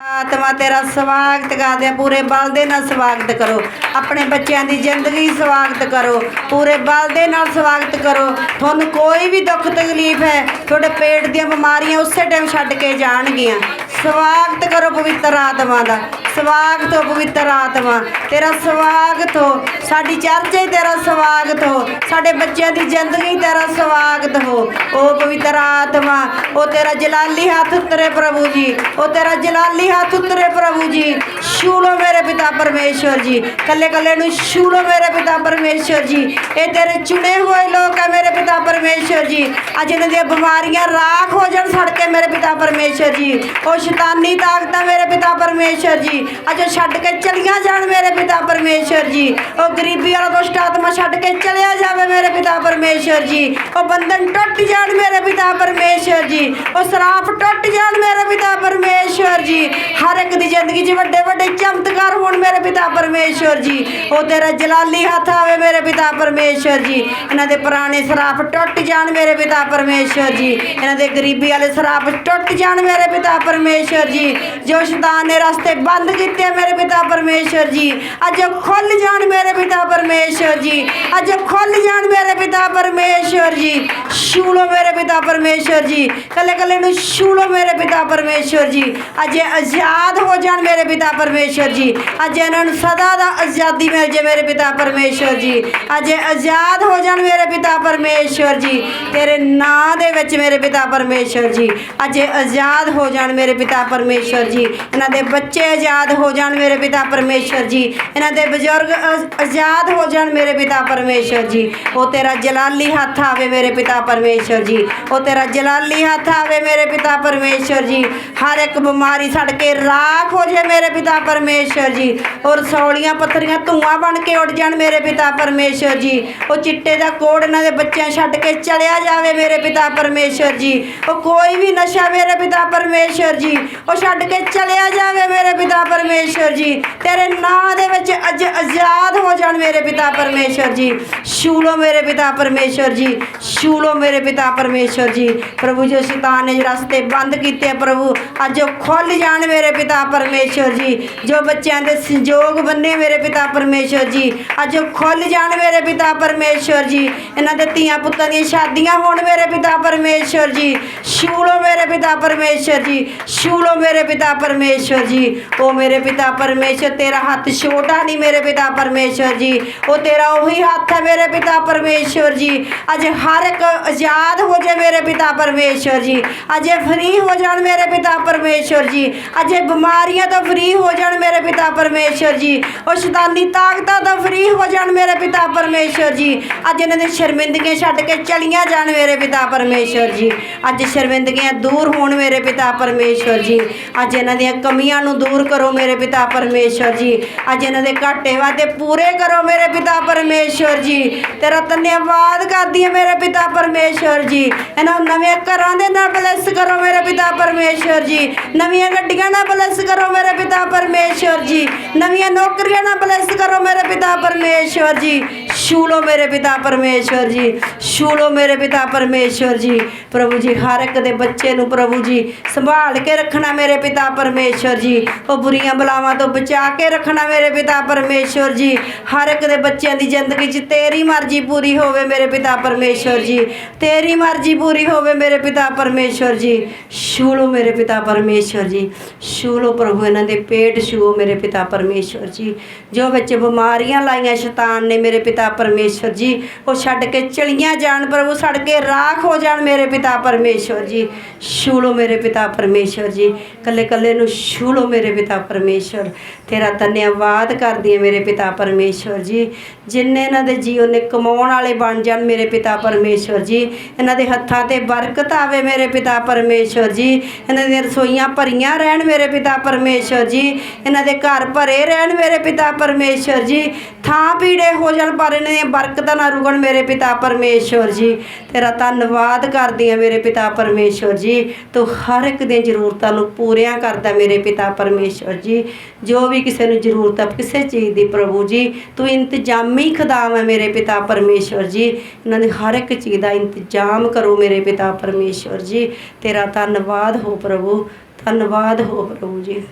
ਆਤਮਾ ਤੇਰਾ ਸਵਾਗਤ ਕਰਦੇ ਆ ਪੂਰੇ ਬਲ ਦੇ ਨਾਲ ਸਵਾਗਤ ਕਰੋ। ਆਪਣੇ ਬੱਚਿਆਂ ਦੀ ਜ਼ਿੰਦਗੀ ਸਵਾਗਤ ਕਰੋ। ਪੂਰੇ ਬਲ ਦੇ ਨਾਲ ਸਵਾਗਤ ਕਰੋ। ਤੁਹਾਨੂੰ ਕੋਈ ਵੀ ਦੁੱਖ ਤਕਲੀਫ ਹੈ, ਤੁਹਾਡੇ ਪੇਟ ਦੀਆਂ ਬਿਮਾਰੀਆਂ ਉਸੇ ਟਾਈਮ ਛੱਡ ਕੇ ਜਾਣਗੀਆਂ। ਸਵਾਗਤ ਕਰੋ ਪਵਿੱਤਰ ਆਤਮਾ ਦਾ। ਸਵਾਗਤ ਹੋ ਪਵਿੱਤਰ ਆਤਮਾ। ਤੇਰਾ ਸਵਾਗਤ ਹੋ। ਸਾਡੀ ਚਰਚੇ ਤੇਰਾ ਸਵਾਗਤ ਹੋ। ਸਾਡੇ ਬੱਚਿਆਂ ਦੀ ਜ਼ਿੰਦਗੀ, ਤੇਰਾ ਸਵਾਗਤ ਹੋ। ਉਹ ਪਵਿੱਤਰ ਆਤਮਾ ਉਹ ਤੇਰਾ ਜਲਾਲੀ ਹੱਥ ਉਤਰੇ ਪ੍ਰਭੂ ਜੀ। ਉਹ ਤੇਰਾ ਜਲਾਲੀ ਹੱਥ ਉਤਰੇ ਪ੍ਰਭੂ ਜੀ। ਛੂਲੋ ਮੇਰੇ ਪਿਤਾ ਪਰਮੇਸ਼ਵਰ ਜੀ। ਕੱਲੇ ਕੱਲੇ ਨੂੰ ਛੂਲੋ ਮੇਰੇ ਪਿਤਾ ਪਰਮੇਸ਼ਵਰ ਜੀ। ਇਹ ਤੇਰੇ ਚੁਣੇ ਹੋਏ ਲੋਕ ਹੈ ਮੇਰੇ ਪਿਤਾ ਪਰਮੇਸ਼ਵਰ ਜੀ। ਅੱਜ ਇਹਨਾਂ ਦੀਆਂ ਬਿਮਾਰੀਆਂ ਰਾਖ ਹੋ ਜਾਣ ਸੜ ਕੇ ਮੇਰੇ ਪਿਤਾ ਪਰਮੇਸ਼ਵਰ ਜੀ। ਉਹ ਸ਼ੈਤਾਨੀ ਤਾਕਤਾਂ ਮੇਰੇ ਪਿਤਾ ਪਰਮੇਸ਼ਵਰ ਜੀ। ਅੱਜ ਉਹ ਛੱਡ ਕੇ ਚਲੀਆਂ ਜਾਣ ਮੇਰੇ ਪਿਤਾ ਪਰਮੇਸ਼ਵਰ ਜੀ। ਉਹ ਗਰੀਬੀ ਵਾਲਾ ਦੁਸ਼ਟ ਆਤਮਾ ਛੱਡ ਕੇ ਚਲਿਆ ਜਾਵੇ ਮੇਰੇ ਪਿਤਾ ਪਰਮੇਸ਼ਵਰ ਜੀ। ਉਹ ਬੰਧਨ ਟੁੱਟ ਜਾਣ ਮੇਰੇ ਪਿਤਾ ਪਰਮੇਸ਼ਵਰ ਜੀ। ਉਹ ਸਰਾਪ ਟੁੱਟ ਜਾਣ ਮੇਰੇ ਪਿਤਾ ਪਰਮੇਸ਼ਵਰ ਜੀ। ਹਰ ਇੱਕ ਦੀ ਜ਼ਿੰਦਗੀ 'ਚ ਵੱਡੇ ਵੱਡੇ ਚਮਤਕਾਰ ਹੋਣ ਮੇਰੇ ਪਿਤਾ ਪਰਮੇਸ਼ਵਰ ਜੀ ਉਹ ਤੇਰਾ ਜਲਾਲੀ ਹੱਥ ਆਵੇ ਮੇਰੇ ਪਿਤਾ ਪਰਮੇਸ਼ਵਰ ਜੀ ਇਹਨਾਂ ਦੇ ਪੁਰਾਣੇ ਸਰਾਪ ਟੁੱਟ ਜਾਣ ਮੇਰੇ ਪਿਤਾ ਪਰਮੇਸ਼ਵਰ ਜੀ ਇਹਨਾਂ ਦੇ ਗਰੀਬੀ ਵਾਲੇ ਸਰਾਪ ਟੁੱਟ ਜਾਣ ਮੇਰੇ ਪਿਤਾ ਪਰਮੇਸ਼ਵਰ ਜੀ ਜੋ ਸ਼ੈਤਾਨ ਨੇ ਰਸਤੇ ਬੰਦ ਕੀਤੇ ਮੇਰੇ ਪਿਤਾ ਪਰਮੇਸ਼ਵਰ ਜੀ ਅੱਜ ਖੁੱਲ ਜਾਣ ਮੇਰੇ ਪਿਤਾ ਪਰਮੇਸ਼ਵਰ ਜੀ ਅੱਜ ਖੁੱਲ ਜਾਣ ਮੇਰੇ ਪਿਤਾ ਪਰਮੇਸ਼ਵਰ ਜੀ ਛੂਲੋ ਮੇਰੇ ਪਿਤਾ ਪਰਮੇਸ਼ਵਰ ਜੀ ਕੱਲੇ ਕੱਲੇ ਨੂੰ ਛੂਲੋ ਮੇਰੇ ਪਿਤਾ ਪਰਮੇਸ਼ਵਰ ਜੀ ਅੱਜ ਆਜ਼ਾਦ ਹੋ ਜਾਣ ਮੇਰੇ ਪਿਤਾ ਪਰਮੇਸ਼ਵਰ ਜੀ। ਅੱਜ ਇਹਨਾਂ ਨੂੰ ਸਦਾ ਦਾ ਆਜ਼ਾਦੀ ਮਿਲ ਜੇ ਮੇਰੇ ਪਿਤਾ ਪਰਮੇਸ਼ਵਰ ਜੀ। ਅੱਜ ਆਜ਼ਾਦ ਹੋ ਜਾਣ ਮੇਰੇ ਪਿਤਾ ਪਰਮੇਸ਼ਵਰ ਜੀ। ਤੇਰੇ ਨਾਂ ਦੇ ਵਿੱਚ ਮੇਰੇ ਪਿਤਾ ਪਰਮੇਸ਼ਵਰ ਜੀ। ਅੱਜ ਆਜ਼ਾਦ ਹੋ ਜਾਣ ਮੇਰੇ ਪਿਤਾ ਪਰਮੇਸ਼ਵਰ ਜੀ। ਇਹਨਾਂ ਦੇ ਬੱਚੇ ਆਜ਼ਾਦ ਹੋ ਜਾਣ ਮੇਰੇ ਪਿਤਾ ਪਰਮੇਸ਼ਵਰ ਜੀ। ਇਹਨਾਂ ਦੇ ਬਜ਼ੁਰਗ ਆਜ਼ਾਦ ਹੋ ਜਾਣ ਮੇਰੇ ਪਿਤਾ ਪਰਮੇਸ਼ਵਰ ਜੀ। ਉਹ ਤੇਰਾ ਜਲਾਲੀ ਹੱਥ ਆਵੇ ਮੇਰੇ ਪਿਤਾ ਪਰਮੇਸ਼ਵਰ ਜੀ। ਉਹ ਤੇਰਾ ਜਲਾਲੀ ਹੱਥ ਆਵੇ ਮੇਰੇ ਪਿਤਾ ਪਰਮੇਸ਼ਵਰ ਜੀ। ਹਰ ਇੱਕ ਬਿਮਾਰੀ ਛੱਡ ਕੇ ਰਾਖ ਹੋ ਜਾਏ ਮੇਰੇ ਪਿਤਾ ਪਰਮੇਸ਼ਵਰ ਜੀ। ਔਰ ਸੌਲੀਆਂ ਪੱਥਰੀਆਂ ਧੂਆਂ ਬਣ ਕੇ ਉੱਡ ਜਾਣ ਮੇਰੇ ਪਿਤਾ ਪਰਮੇਸ਼ਵਰ ਜੀ। ਉਹ ਚਿੱਟੇ ਦਾ ਕੋੜ ਇਹਨਾਂ ਦੇ ਬੱਚਿਆਂ ਛੱਡ ਕੇ ਚਲਿਆ ਜਾਵੇ ਮੇਰੇ ਪਿਤਾ ਪਰਮੇਸ਼ਵਰ ਜੀ। ਉਹ ਕੋਈ ਵੀ ਨਸ਼ਾ ਮੇਰੇ ਪਿਤਾ ਪਰਮੇਸ਼ਵਰ ਜੀ। ਉਹ ਛੱਡ ਕੇ ਚਲਿਆ ਜਾਵੇ ਮੇਰੇ ਪਿਤਾ ਪਰਮੇਸ਼ਵਰ ਜੀ। ਤੇਰੇ ਨਾਂ ਦੇ ਵਿੱਚ ਅੱਜ ਆਜ਼ਾਦ ਹੋ ਜਾਣ ਮੇਰੇ ਪਿਤਾ ਪਰਮੇਸ਼ਵਰ ਜੀ। ਛੂਲੋ ਮੇਰੇ ਪਿਤਾ ਪਰਮੇਸ਼ਵਰ ਜੀ। ਛੂਲੋ ਮੇਰੇ ਪਿਤਾ ਪਰਮੇਸ਼ਵਰ ਜੀ। ਪ੍ਰਭੂ ਜੋ, ਸ਼ੈਤਾਨ ਨੇ ਰਸਤੇ ਬੰਦ ਕੀਤੇ ਪ੍ਰਭੂ। ਅੱਜ ਉਹ ਖੁੱਲ ਜਾਣ ਮੇਰੇ ਪਿਤਾ ਪਰਮੇਸ਼ਵਰ ਜੀ। ਜੋ ਬੱਚਿਆਂ ਦੇ ਸੰਜੋਗ ਬੰਨੇ ਮੇਰੇ ਪਿਤਾ ਪਰਮੇਸ਼ਵਰ ਜੀ ਅੱਜ ਉਹ ਖੁੱਲ ਜਾਣ ਮੇਰੇ ਪਿਤਾ ਪਰਮੇਸ਼ਵਰ ਜੀ ਇਹਨਾਂ ਦੇ ਧੀਆਂ ਪੁੱਤਾਂ ਦੀਆਂ ਸ਼ਾਦੀਆਂ ਹੋਣ ਮੇਰੇ ਪਿਤਾ ਪਰਮੇਸ਼ਵਰ ਜੀ ਛੂਲੋ ਮੇਰੇ ਪਿਤਾ ਪਰਮੇਸ਼ਵਰ ਜੀ ਛੂਲੋ ਮੇਰੇ ਪਿਤਾ ਪਰਮੇਸ਼ਵਰ ਜੀ ਉਹ ਮੇਰੇ ਪਿਤਾ ਪਰਮੇਸ਼ਵਰ ਤੇਰਾ ਹੱਥ ਛੋਟਾ ਨਹੀਂ ਮੇਰੇ ਪਿਤਾ ਪਰਮੇਸ਼ਵਰ ਜੀ ਉਹ ਤੇਰਾ ਉਹੀ ਹੱਥ ਹੈ ਮੇਰੇ ਪਿਤਾ ਪਰਮੇਸ਼ਵਰ ਜੀ ਅੱਜ ਹਰ ਇੱਕ ਆਜ਼ਾਦ ਹੋ ਜਾਏ ਮੇਰੇ ਪਿਤਾ ਪਰਮੇਸ਼ਵਰ ਜੀ ਅੱਜ ਫਰੀ ਹੋ ਜਾਣ ਮੇਰੇ ਪਿਤਾ ਪਰਮੇਸ਼ਵਰ ਜੀ ਅੱਜ ਬਿਮਾਰੀਆਂ ਤੋਂ ਫਰੀ ਹੋ ਜਾਣ ਮੇਰੇ ਪਿਤਾ ਪਰਮੇਸ਼ਵਰ ਜੀ। ਉਹ ਸ਼ੈਤਾਨੀ ਤਾਕਤਾਂ ਤੋਂ ਫਰੀ ਹੋ ਜਾਣ ਮੇਰੇ ਪਿਤਾ ਪਰਮੇਸ਼ਵਰ ਜੀ। ਅੱਜ ਇਹਨਾਂ ਦੇ ਸ਼ਰਮਿੰਦਗੀਆਂ ਛੱਡ ਕੇ ਚਲੀਆਂ ਜਾਣ ਮੇਰੇ ਪਿਤਾ ਪਰਮੇਸ਼ਵਰ ਜੀ। ਅੱਜ ਸ਼ਰਮਿੰਦਗੀਆਂ ਦੂਰ ਹੋਣ ਮੇਰੇ ਪਿਤਾ ਪਰਮੇਸ਼ਵਰ ਜੀ। ਅੱਜ ਇਹਨਾਂ ਦੀਆਂ ਕਮੀਆਂ ਨੂੰ ਦੂਰ ਕਰੋ ਮੇਰੇ ਪਿਤਾ ਪਰਮੇਸ਼ਵਰ ਜੀ। ਅੱਜ ਇਹਨਾਂ ਦੇ ਘਾਟੇ ਵਾਦੇ ਪੂਰੇ ਕਰੋ ਮੇਰੇ ਪਿਤਾ ਪਰਮੇਸ਼ਵਰ ਜੀ। ਤੇਰਾ ਧੰਨਵਾਦ ਕਰਦੀ ਹਾਂ ਮੇਰੇ ਪਿਤਾ ਪਰਮੇਸ਼ਵਰ ਜੀ। ਇਹਨਾਂ ਨਵੇਂ ਘਰਾਂ ਦੇ ਨਾਲ ਬਲੈਸ ਕਰੋ ਮੇਰੇ ਪਿਤਾ ਪਰਮੇਸ਼ਵਰ ਜੀ। ਨਵੀਆਂ ਗੱਡੀਆਂ ਨਾਲ ਬਲੈਸ ਕਰੋ ਮੇਰੇ ਪਿਤਾ ਪਰਮੇਸ਼ਵਰ ਜੀ। ਨਵੀਆਂ ਨੌਕਰੀਆਂ ਨਾਲ ਬਲੈਸ ਕਰੋ ਮੇਰੇ ਪਿਤਾ ਪਰਮੇਸ਼ਵਰ ਜੀ। ਛੂਲੋ ਮੇਰੇ ਪਿਤਾ ਪਰਮੇਸ਼ਵਰ ਜੀ, ਛੂਲੋ ਮੇਰੇ ਪਿਤਾ ਪਰਮੇਸ਼ਵਰ ਜੀ। ਪ੍ਰਭੂ ਜੀ, ਹਰ ਇੱਕ ਦੇ ਬੱਚੇ ਨੂੰ ਪ੍ਰਭੂ ਜੀ, ਸੰਭਾਲ ਕੇ ਰੱਖਣਾ ਮੇਰੇ ਪਿਤਾ ਪਰਮੇਸ਼ਵਰ ਜੀ। ਉਹ ਬੁਰੀਆਂ ਬਲਾਵਾਂ ਤੋਂ ਬਚਾ ਕੇ ਰੱਖਣਾ ਮੇਰੇ ਪਿਤਾ ਪਰਮੇਸ਼ਵਰ ਜੀ। ਹਰ ਇੱਕ ਦੇ ਬੱਚਿਆਂ ਦੀ ਜ਼ਿੰਦਗੀ 'ਚ ਤੇਰੀ ਮਰਜ਼ੀ ਪੂਰੀ ਹੋਵੇ ਮੇਰੇ ਪਿਤਾ ਪਰਮੇਸ਼ਵਰ ਜੀ। ਤੇਰੀ ਮਰਜ਼ੀ ਪੂਰੀ ਹੋਵੇ ਮੇਰੇ ਪਿਤਾ ਪਰਮੇਸ਼ਵਰ ਜੀ। ਛੂਲੋ ਮੇਰੇ ਪਿਤਾ ਪਰਮੇਸ਼ਵਰ ਜੀ। ਛੂਲੋ ਪ੍ਰਭੂ, ਇਹਨਾਂ ਦੇ ਪੇਟ ਛੂਓ ਮੇਰੇ ਪਿਤਾ ਪਰਮੇਸ਼ਵਰ ਜੀ। ਜੋ ਵਿੱਚ ਬਿਮਾਰੀਆਂ ਲਾਈਆਂ ਸ਼ੈਤਾਨ ਨੇ ਮੇਰੇ ਪਿਤਾ ਪਰਮੇਸ਼ਵਰ ਜੀ। ਉਹ ਛੱਡ ਕੇ ਚਲੀਆਂ ਜਾਣ ਪ੍ਰਭੂ, ਛੱਡ ਕੇ ਰਾਖ ਹੋ ਜਾਣ ਮੇਰੇ ਪਿਤਾ ਪਰਮੇਸ਼ਵਰ ਜੀ। ਛੂਲੋ ਮੇਰੇ ਪਿਤਾ ਪਰਮੇਸ਼ਵਰ ਜੀ। ਕੱਲੇ ਕੱਲੇ ਨੂੰ ਛੂਲੋ ਮੇਰੇ ਪਿਤਾ ਪਰਮੇਸ਼ਵਰ। ਤੇਰਾ ਧੰਨਵਾਦ ਕਰਦੀ ਹਾਂ ਮੇਰੇ ਪਿਤਾ ਪਰਮੇਸ਼ਵਰ ਜੀ। ਜਿੰਨੇ ਇਹਨਾਂ ਦੇ ਜੀਵਨ ਨੇ ਕਮਾਉਣ ਵਾਲੇ ਬਣ ਜਾਣ ਮੇਰੇ ਪਿਤਾ ਪਰਮੇਸ਼ਵਰ ਜੀ। ਇਹਨਾਂ ਦੇ ਹੱਥਾਂ ਤੇ ਬਰਕਤ ਆਵੇ ਮੇਰੇ ਪਿਤਾ ਪਰਮੇਸ਼ਵਰ ਜੀ। ਇਹਨਾਂ ਦੀਆਂ ਰਸੋਈਆਂ ਭਰੀਆਂ ਰਹਿਣ ਮੇਰੇ ਪਿਤਾ ਪਰਮੇਸ਼ਵਰ ਜੀ। ਇਹਨਾਂ ਦੇ ਘਰ ਭਰੇ ਰਹਿਣ ਮੇਰੇ ਪਿਤਾ ਪਰਮੇਸ਼ਵਰ ਜੀ। ਥਾਂ ਪੀੜੇ ਹੋ ਜਾਣ, ਪਰ ਇਹਨਾਂ ਦੀਆਂ ਬਰਕਤਾਂ ਨਾ ਰੁਕਣ ਮੇਰੇ ਪਿਤਾ ਪਰਮੇਸ਼ਵਰ ਜੀ। ਤੇਰਾ ਧੰਨਵਾਦ ਕਰਦੀ ਹਾਂ ਮੇਰੇ ਪਿਤਾ ਪਰਮੇਸ਼ਵਰ ਜੀ। ਤੂੰ ਹਰ ਇੱਕ ਦੀਆਂ ਜ਼ਰੂਰਤਾਂ ਨੂੰ ਪੂਰੀਆਂ ਕਰਦਾ ਮੇਰੇ ਪਿਤਾ ਪਰਮੇਸ਼ਵਰ ਜੀ। ਜੋ ਵੀ ਕਿਸੇ ਨੂੰ ਜ਼ਰੂਰਤ ਹੈ ਕਿਸੇ ਚੀਜ਼ ਦੀ ਪ੍ਰਭੂ ਜੀ, ਤੂੰ ਇੰਤਜ਼ਾਮੀ ਖੁਦਾਮ ਹੈ ਮੇਰੇ ਪਿਤਾ ਪਰਮੇਸ਼ਵਰ ਜੀ। ਇਹਨਾਂ ਦੀ ਹਰ ਇੱਕ ਚੀਜ਼ ਦਾ ਇੰਤਜ਼ਾਮ ਕਰੋ ਮੇਰੇ ਪਿਤਾ ਪਰਮੇਸ਼ਵਰ ਜੀ। ਤੇਰਾ ਧੰਨਵਾਦ ਹੋ ਪ੍ਰਭੂ, ਧੰਨਵਾਦ ਹੋ ਪ੍ਰਭੂ ਜੀ।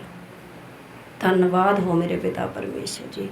ਧੰਨਵਾਦ ਹੋ ਮੇਰੇ ਪਿਤਾ ਪਰਮੇਸ਼ਰ ਜੀ।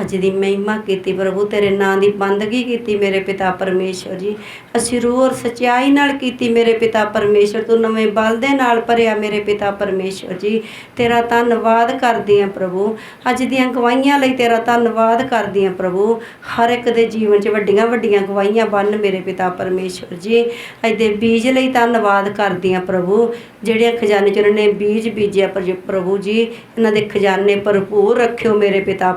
ਅੱਜ ਦੀ ਮਹਿਮਾ ਕੀਤੀ, ਪ੍ਰਭੂ ਤੇਰੇ ਨਾਂ ਦੀ ਬੰਦਗੀ ਕੀਤੀ ਮੇਰੇ ਪਿਤਾ ਪਰਮੇਸ਼ਰ ਜੀ। ਅਸੀਂ ਰੂਹ ਔਰ ਸਚਾਈ ਨਾਲ ਕੀਤੀ ਮੇਰੇ ਪਿਤਾ ਪਰਮੇਸ਼ਰ ਤੂੰ ਨਵੇਂ ਬਲ ਦੇ ਨਾਲ ਭਰਿਆ ਮੇਰੇ ਪਿਤਾ ਪਰਮੇਸ਼ਰ ਜੀ। ਤੇਰਾ ਧੰਨਵਾਦ ਕਰਦੀ ਹਾਂ ਪ੍ਰਭੂ। ਅੱਜ ਦੀਆਂ ਗਵਾਹੀਆਂ ਲਈ ਤੇਰਾ ਧੰਨਵਾਦ ਕਰਦੀ ਹਾਂ ਪ੍ਰਭੂ। ਹਰ ਇੱਕ ਦੇ ਜੀਵਨ 'ਚ ਵੱਡੀਆਂ ਵੱਡੀਆਂ ਗਵਾਹੀਆਂ ਬਣ ਮੇਰੇ ਪਿਤਾ ਪਰਮੇਸ਼ਰ ਜੀ। ਅੱਜ ਦੇ ਬੀਜ ਲਈ ਧੰਨਵਾਦ ਕਰਦੀ ਹਾਂ ਪ੍ਰਭੂ। ਜਿਹੜੇ ਖਜ਼ਾਨੇ 'ਚ ਉਹਨਾਂ ਨੇ ਬੀਜ ਬੀਜਿਆ ਪਰ- ਪ੍ਰਭੂ ਜੀ, ਇਹਨਾਂ ਦੇ ਖਜ਼ਾਨੇ ਭਰਪੂਰ ਰੱਖਿਓ ਮੇਰੇ ਪਿਤਾ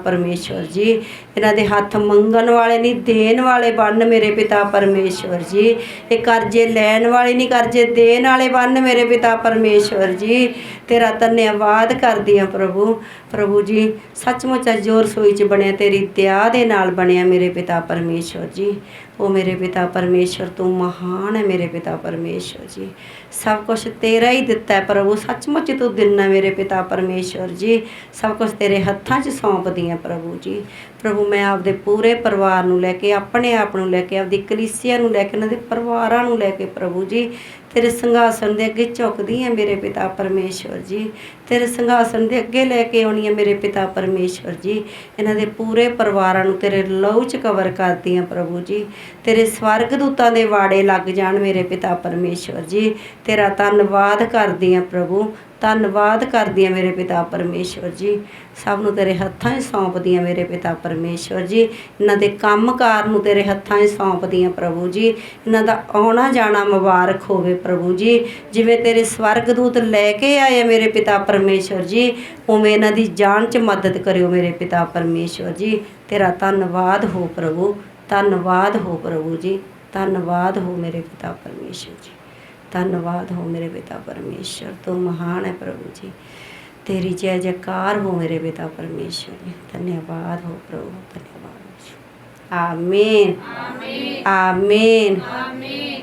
ਪਰਮੇਸ਼ਵਰ ਜੀ। ਇਹਨਾਂ ਦੇ ਹੱਥ ਮੰਗਣ ਵਾਲੇ ਨਹੀਂ, ਦੇਣ ਵਾਲੇ ਬਣ ਮੇਰੇ ਪਿਤਾ ਪਰਮੇਸ਼ਵਰ ਜੀ। ਇਹ ਕਰਜ਼ੇ ਲੈਣ ਵਾਲੇ ਨਹੀਂ, ਕਰਜ਼ੇ ਦੇਣ ਵਾਲੇ ਬਣ ਮੇਰੇ ਪਿਤਾ ਪਰਮੇਸ਼ਵਰ ਜੀ। ਤੇਰਾ ਧੰਨਵਾਦ ਕਰਦੀ ਆ ਪ੍ਰਭੂ। ਪ੍ਰਭੂ ਜੀ, ਸੱਚਮੁੱਚ ਅੱਜ ਜੋ ਰਸੋਈ 'ਚ ਬਣਿਆ, ਤੇਰੀ ਦਇਆ ਦੇ ਨਾਲ ਬਣਿਆ ਮੇਰੇ ਪਿਤਾ ਪਰਮੇਸ਼ਵਰ ਜੀ। ਉਹ ਮੇਰੇ ਪਿਤਾ ਪਰਮੇਸ਼ਵਰ ਤੂੰ ਮਹਾਨ ਹੈ, ਮੇਰੇ ਪਿਤਾ ਪਰਮੇਸ਼ਵਰ ਜੀ। ਸਭ ਕੁਝ ਤੇਰਾ ਹੀ ਦਿੱਤਾ ਹੈ, ਪ੍ਰਭੂ। ਸੱਚਮੁੱਚ ਤੂੰ ਦਿੰਨਾ ਮੇਰੇ ਪਿਤਾ ਪਰਮੇਸ਼ਵਰ ਜੀ। ਸਭ ਕੁਝ ਤੇਰੇ ਹੱਥਾਂ 'ਚ ਸੌਂਪਦੀ ਹਾਂ, ਪ੍ਰਭੂ ਜੀ। ਪ੍ਰਭੂ, ਮੈਂ ਆਪਦੇ ਪੂਰੇ ਪਰਿਵਾਰ ਨੂੰ ਲੈ ਕੇ, ਆਪਣੇ ਆਪ ਨੂੰ ਲੈ ਕੇ, ਆਪਦੀ ਕਲੀਸਿਆ ਨੂੰ ਲੈ ਕੇ, ਉਹਨਾਂ ਦੇ ਪਰਿਵਾਰਾਂ ਨੂੰ ਲੈ ਕੇ ਪ੍ਰਭੂ ਜੀ, ਤੇਰੇ ਸਿੰਘਾਸਨ ਦੇ ਅੱਗੇ ਝੁਕਦੀ ਹਾਂ ਮੇਰੇ ਪਿਤਾ ਪਰਮੇਸ਼ਵਰ ਜੀ। ਤੇਰੇ ਸਿੰਘਾਸਨ ਦੇ ਅੱਗੇ ਲੈ ਕੇ ਆਉਣੀ ਹੈ ਮੇਰੇ ਪਿਤਾ ਪਰਮੇਸ਼ਵਰ ਜੀ। ਇਹਨਾਂ ਦੇ ਪੂਰੇ ਪਰਿਵਾਰਾਂ ਨੂੰ ਤੇਰੇ ਲਹੂ ਚ ਕਵਰ ਕਰਦੀ ਹਾਂ ਪ੍ਰਭੂ ਜੀ। ਤੇਰੇ ਸਵਰਗ ਦੂਤਾਂ ਦੇ ਵਾੜੇ ਲੱਗ ਜਾਣ ਮੇਰੇ ਪਿਤਾ ਪਰਮੇਸ਼ਵਰ ਜੀ। ਤੇਰਾ ਧੰਨਵਾਦ ਕਰਦੀ ਹਾਂ ਪ੍ਰਭੂ। ਧੰਨਵਾਦ ਕਰਦੀ ਹਾਂ ਮੇਰੇ ਪਿਤਾ ਪਰਮੇਸ਼ਵਰ ਜੀ। ਸਭ ਨੂੰ ਤੇਰੇ ਹੱਥਾਂ 'ਚ ਸੌਂਪਦੀ ਹਾਂ ਮੇਰੇ ਪਿਤਾ ਪਰਮੇਸ਼ਵਰ ਜੀ। ਇਹਨਾਂ ਦੇ ਕੰਮਕਾਰ ਨੂੰ ਤੇਰੇ ਹੱਥਾਂ 'ਚ ਸੌਂਪਦੀ ਹਾਂ ਪ੍ਰਭੂ ਜੀ। ਇਹਨਾਂ ਦਾ ਆਉਣਾ ਜਾਣਾ ਮੁਬਾਰਕ ਹੋਵੇ ਪ੍ਰਭੂ ਜੀ। ਜਿਵੇਂ ਤੇਰੇ ਸਵਰਗਦੂਤ ਲੈ ਕੇ ਆਏ ਆ ਮੇਰੇ ਪਿਤਾ ਪਰਮੇਸ਼ਵਰ ਜੀ, ਉਵੇਂ ਇਹਨਾਂ ਦੀ ਜਾਣ 'ਚ ਮਦਦ ਕਰਿਓ ਮੇਰੇ ਪਿਤਾ ਪਰਮੇਸ਼ਵਰ ਜੀ। ਤੇਰਾ ਧੰਨਵਾਦ ਹੋ ਪ੍ਰਭੂ। ਧੰਨਵਾਦ ਹੋ ਪ੍ਰਭੂ ਜੀ। ਧੰਨਵਾਦ ਹੋ ਮੇਰੇ ਪਿਤਾ ਪਰਮੇਸ਼ਵਰ ਜੀ। ਧੰਨਵਾਦ ਹੋ ਮੇਰੇ ਪਿਤਾ ਪਰਮੇਸ਼ਰ ਤੂੰ ਮਹਾਨ ਹੈ ਪ੍ਰਭੂ ਜੀ। ਤੇਰੀ ਜੈ ਜੈਕਾਰ ਹੋ ਮੇਰੇ ਪਿਤਾ ਪਰਮੇਸ਼ਰ ਜੀ। ਧੰਨਵਾਦ ਹੋ ਪ੍ਰਭੂ ਧੰਨਵਾਦ ਜੀ। ਆਮੀਨ। ਆਮੀਨ।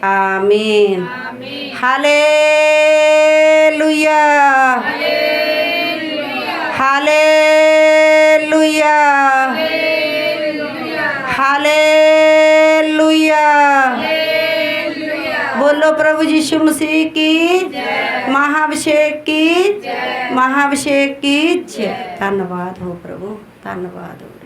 ਆਮੀਨ। ਹਾਲੇਲੂਇਆ। ਹਾਲੇਲੂਇਆ। ਹਾਲੇਲੂਇਆ। बोलो प्रभु यीशु मसीह की महाभिषेक की महाभिषेक की जय धन्यवाद हो प्रभु धन्यवाद हो